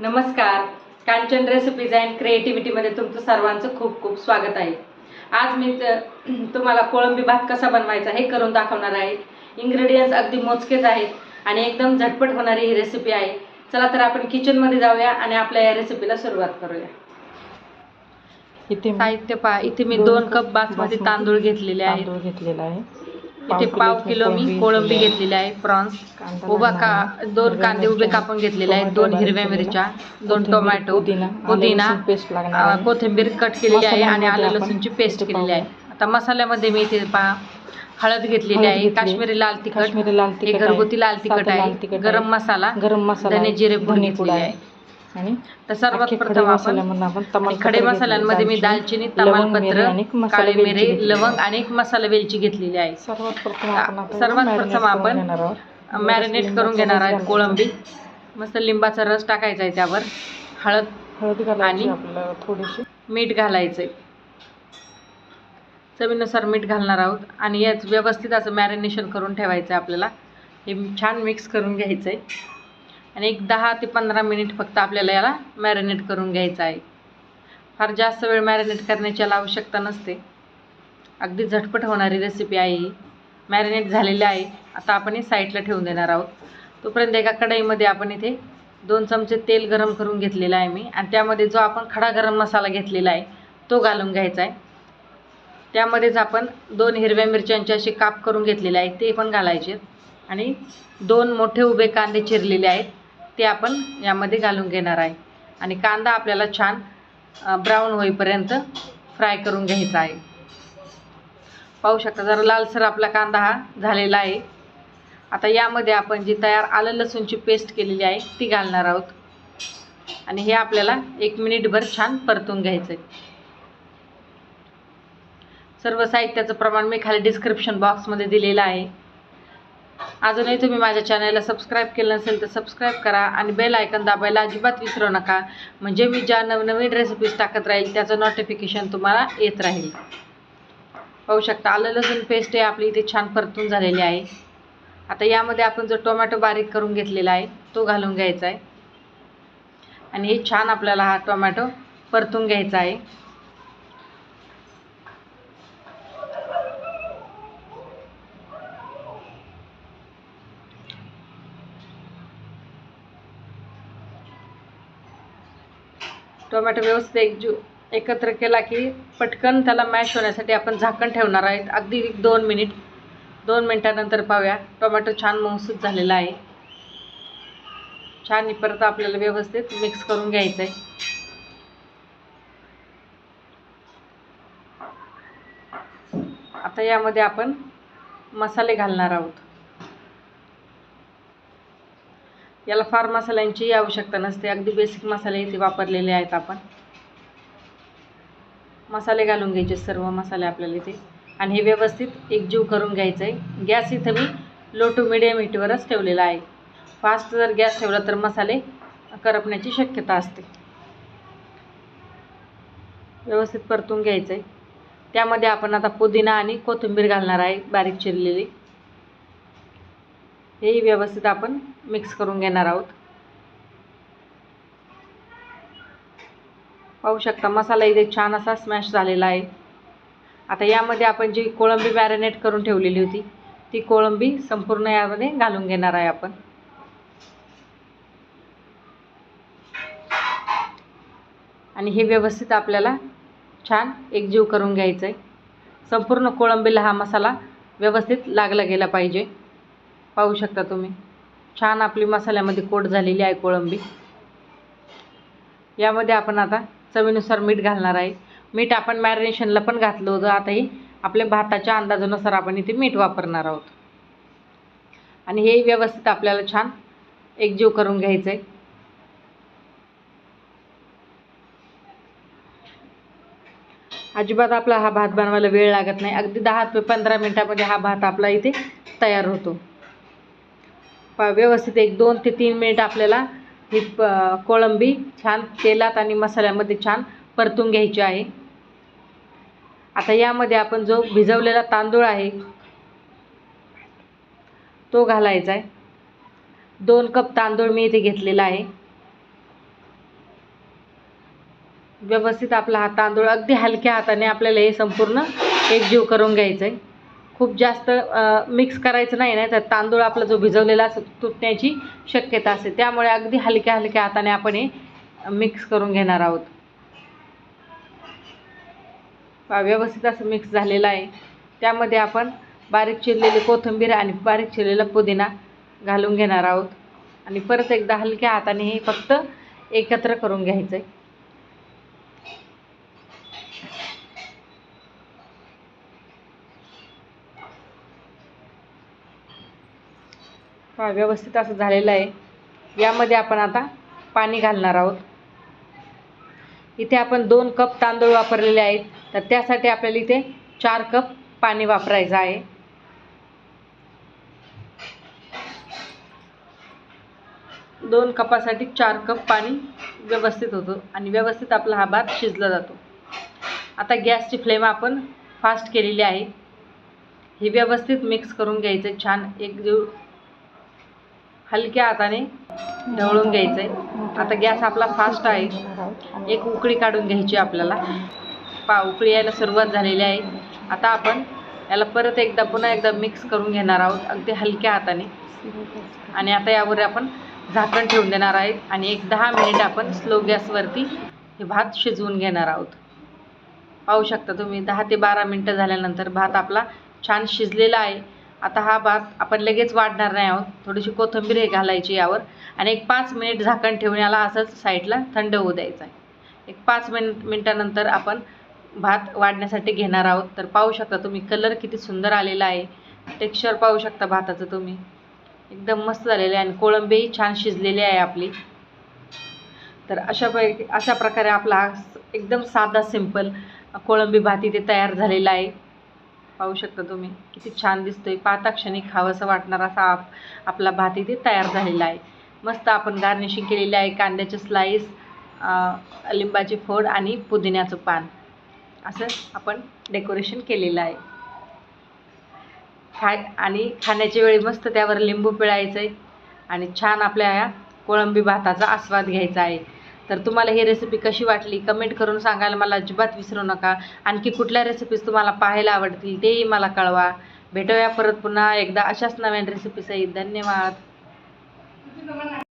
नमस्कार. Kanchan recipes and क्रिएटिव्हिटीमध्ये तुमचं सर्वांचं खूप खूप स्वागत आहे. आज मी तुम्हाला कोळंबी भात कसा बनवायचा हे करून दाखवणार आहे. इंग्रेडियंट्स अगदी मोजकेच आहेत आणि एकदम झटपट होणारी ही रेसिपी आहे. चला तर आपण किचनमध्ये जाऊया आणि आपल्या या रेसिपीला सुरुवात करूया. इथे साहित्य पहा. इथे मी दोन कप बासमती तांदूळ घेतलेले आहेत. तांदूळ घेतलेला आहे. इथे पाव किलो मी कोळंबी घेतलेली आहे प्रॉन्स उभा का. दोन कांदे उभे कापून घेतलेले आहेत दोन हिरव्या मिरच्या दोन टोमॅटो पुदिना. कोथिंबीर कट केलेली आहे आणि आलं लसूणची पेस्ट केलेली आहे. आता मसाल्यामध्ये मी इथे पहा हळद घेतलेली आहे. काश्मीरी लाल तिखट. घरगुती लाल तिखट आहे गरम. मसाला गरम मसाला. जिरे पूड घेतलेली आहे आणि तर सर्वात प्रथम आपण खडे मसाल्यांमध्ये मी दालचिनी तमालपत्र काळे मिरे आहे. लवंग आणि एक मसाला वेलची घेतलेली आहे. सर्वात प्रथम आपण. मॅरिनेट करून घेणार आहेत. घालायचा. कोळंबी. मस्त लिंबाचा रस टाकायचा आहे त्यावर. हळद हळद घालायची आणि- थोडीशी. मीठ घालायचंय. चवीनुसार मीठ घालणार आहोत आणि याच व्यवस्थित असं मॅरिनेशन करून ठेवायचं आहे आपल्याला. हे छान मिक्स करून घ्यायचं आहे आणि एक दहा ते पंधरा मिनिट फक्त आपल्याला याला मॅरिनेट करून घ्यायचं आहे. फार जास्त वेळ मॅरिनेट करण्याची याला आवश्यकता नसते. अगदी झटपट होणारी रेसिपी आहे ही. मॅरिनेट झालेली आहे. आता आपण हे साईडला ठेवून देणार आहोत. तोपर्यंत एका कढईमध्ये आपण इथे दोन चमचे तेल गरम करून घेतलेलं आहे मी. आणि त्यामध्ये जो आपण खडा गरम मसाला घेतलेला आहे तो घालून घ्यायचा आहे. त्यामध्येच आपण दोन हिरव्या मिरच्यांचे असे काप करून घेतलेले आहेत ते पण घालायचे. आणि दोन मोठे उभे कांदे चिरलेले आहेत. ते आपण यामध्ये घालून घेणार आहे. आणि कांदा आपल्याला छान ब्राऊन होईपर्यंत फ्राय करून घ्यायचा आहे. पाहू शकता जरा लालसर आपला कांदा हा झालेला आहे. आता यामध्ये आपण जी तयार आलं लसूणची पेस्ट केलेली आहे ती घालणार आहोत. आणि हे आपल्याला एक मिनिटभर छान परतून घ्यायचं आहे. सर्व साहित्याचं प्रमाण मी खाली डिस्क्रिप्शन बॉक्समध्ये दिलेलं आहे. अजूनही तुम्ही माझ्या चॅनलला सबस्क्राईब केलं नसेल तर सबस्क्राईब करा आणि बेल आयकन दाबायला अजिबात विसरू नका. म्हणजे मी ज्या नवनवीन रेसिपीज टाकत राहील त्याचं नोटिफिकेशन तुम्हाला येत राहील. पाहू शकता आलं लसूण पेस्ट आहे आपली इथे छान परतून झालेली आहे. आता यामध्ये आपण जो टोमॅटो बारीक करून घेतलेला आहे तो घालून घ्यायचा आहे. आणि हे छान आपल्याला हा टोमॅटो परतून घ्यायचा आहे. टोमॅटो व्यवस्थित एकजू एकत्र केला की पटकन त्याला मॅश होण्यासाठी आपण झाकण ठेवणार आहेत. अगदी एक दोन मिनिट दोन मिनटानंतर पाहूया. टोमॅटो छान मऊसूत झालेला आहे. छान परत आपल्याला व्यवस्थित मिक्स करून घ्यायचं आहे आता यामध्ये आपण मसाले घालणार आहोत. याला फार मसाल्यांची आवश्यकता नसते. अगदी बेसिक मसाले इथे वापरलेले आहेत आपण. मसाले घालून घ्यायचे सर्व मसाले आपल्याला इथे. आणि हे व्यवस्थित एकजीव करून घ्यायचं आहे गॅस इथं मी लो टू मिडियम हीटवरच ठेवलेला आहे. फास्ट जर गॅस ठेवला तर मसाले करपण्याची शक्यता असते. व्यवस्थित परतून घ्यायचं आहे त्यामध्ये आपण आता पुदिना आणि कोथिंबीर घालणार आहे. बारीक चिरलेली. हेही व्यवस्थित आपण मिक्स करून घेणार आहोत. पाहू शकता मसाला इथे छान असा स्मॅश झालेला आहे. आता यामध्ये आपण जी कोळंबी मॅरिनेट करून ठेवलेली होती ती कोळंबी संपूर्ण यामध्ये घालून घेणार आहे आपण. आणि हे व्यवस्थित आपल्याला छान एकजीव करून घ्यायचं आहे संपूर्ण कोळंबीला हा मसाला व्यवस्थित लागला गेला पाहिजे. पाहू शकता तुम्ही. छान आपली मसाल्यामध्ये कोट झालेली आहे कोळंबी. यामध्ये आपण आता चवीनुसार मीठ घालणार आहे. मीठ आपण मॅरिनेशनला पण घातलं होतं. आताही आपल्या भाताच्या अंदाजानुसार आपण इथे मीठ वापरणार आहोत. आणि हे व्यवस्थित आपल्याला छान एकजीव करून घ्यायचं आहे. अजिबात आपला हा भात बनवायला वेळ लागत नाही. अगदी दहा ते पंधरा मिनटामध्ये हा भात आपला इथे तयार होतो. प व्यवस्थित एक दोन ते तीन मिनिट आपल्याला ही प कोळंबी छान तेलात आणि मसाल्यामध्ये छान परतून घ्यायची आहे. आता यामध्ये आपण जो भिजवलेला तांदूळ आहे तो घालायचा आहे. दोन कप तांदूळ मी इथे घेतलेला आहे. व्यवस्थित आपला हा तांदूळ अगदी हलक्या हाताने आपल्याला हे संपूर्ण एकजीव करून घ्यायचं आहे खूप जास्त मिक्स करायचं नाही नाही तर तांदूळ आपला जो भिजवलेला असतो तुटण्याची शक्यता असते. त्यामुळे अगदी हलक्या हलक्या हाताने आपण हे मिक्स करून घेणार आहोत. व्यवस्थित असं मिक्स झालेलं आहे. त्यामध्ये आपण बारीक चिरलेली कोथिंबीर आणि बारीक चिरलेला पुदिना घालून घेणार आहोत. आणि परत एकदा हलक्या हाताने हे फक्त एकत्र करून घ्यायचं आहे हा व्यवस्थित असं झालेलं आहे. यामध्ये आपण आता पाणी घालणार आहोत. इथे आपण दोन कप तांदूळ वापरलेले आहेत. तर त्यासाठी आपल्याला इथे चार कप पाणी वापरायचं आहे. दोन कपासाठी चार कप पाणी व्यवस्थित होतं आणि व्यवस्थित आपला हा भात शिजला जातो. आता गॅसची फ्लेम आपण फास्ट केलेली आहे. हे व्यवस्थित मिक्स करून घ्यायचं छान. एक जीव हलक्या हाताने ढवळून घ्यायचं आहे आता गॅस आपला फास्ट आहे. एक उकळी काढून घ्यायची आपल्याला. पा उकळी यायला सुरुवात झालेली आहे. आता आपण याला परत एकदा पुन्हा एकदा मिक्स करून घेणार आहोत. अगदी हलक्या हाताने. आणि आता यावर आपण झाकण ठेवून देणार आहे आणि एक दहा मिनिट आपण स्लो गॅसवरती हे भात शिजवून घेणार आहोत. पाहू शकता तुम्ही दहा ते बारा मिनटं झाल्यानंतर भात आपला छान शिजलेला आहे. आता हा भात आपण लगेच वाढणार नाही आहोत. थोडीशी कोथिंबीर हे घालायची यावर आणि एक पाच मिनिट झाकण ठेवून याला असंच साईडला थंड होऊ द्यायचं आहे. एक पाच मिनिट मिनटानंतर आपण भात वाढण्यासाठी घेणार आहोत. तर पाहू शकता तुम्ही कलर किती सुंदर आलेला आहे. टेक्स्चर पाहू शकता भाताचं तुम्ही. एकदम मस्त झालेलं आहे आणि कोळंबीही छान शिजलेली आहे आपली. तर अशा अशा प्रकारे आपला एकदम साधा सिंपल कोळंबी भात इथे तयार झालेला आहे. पाहू शकता तुम्ही. किती छान दिसतोय. पाहता क्षणी खावंसं वाटणार असा आप आपला भात इथे तयार झालेला आहे. मस्त आपण गार्निशिंग केलेली आहे कांद्याचे स्लाईस लिंबाची फोड आणि पुदिन्याचं पान. असं आपण डेकोरेशन केलेलं आहे. खाय आणि खाण्याच्या वेळी मस्त त्यावर लिंबू पिळायचं आहे आणि छान आपल्या या कोळंबी भाताचा आस्वाद घ्यायचा आहे. तर तुम्हाला ही रेसिपी कशी वाटली? कमेंट करून सांगायला मला अजिबात विसरू नका. आणखी कुठल्या रेसिपीज तुम्हाला पाहायला आवडतील तेही मला कळवा. भेटूया परत पुन्हा एकदा अशाच नवीन रेसिपीसही धन्यवाद.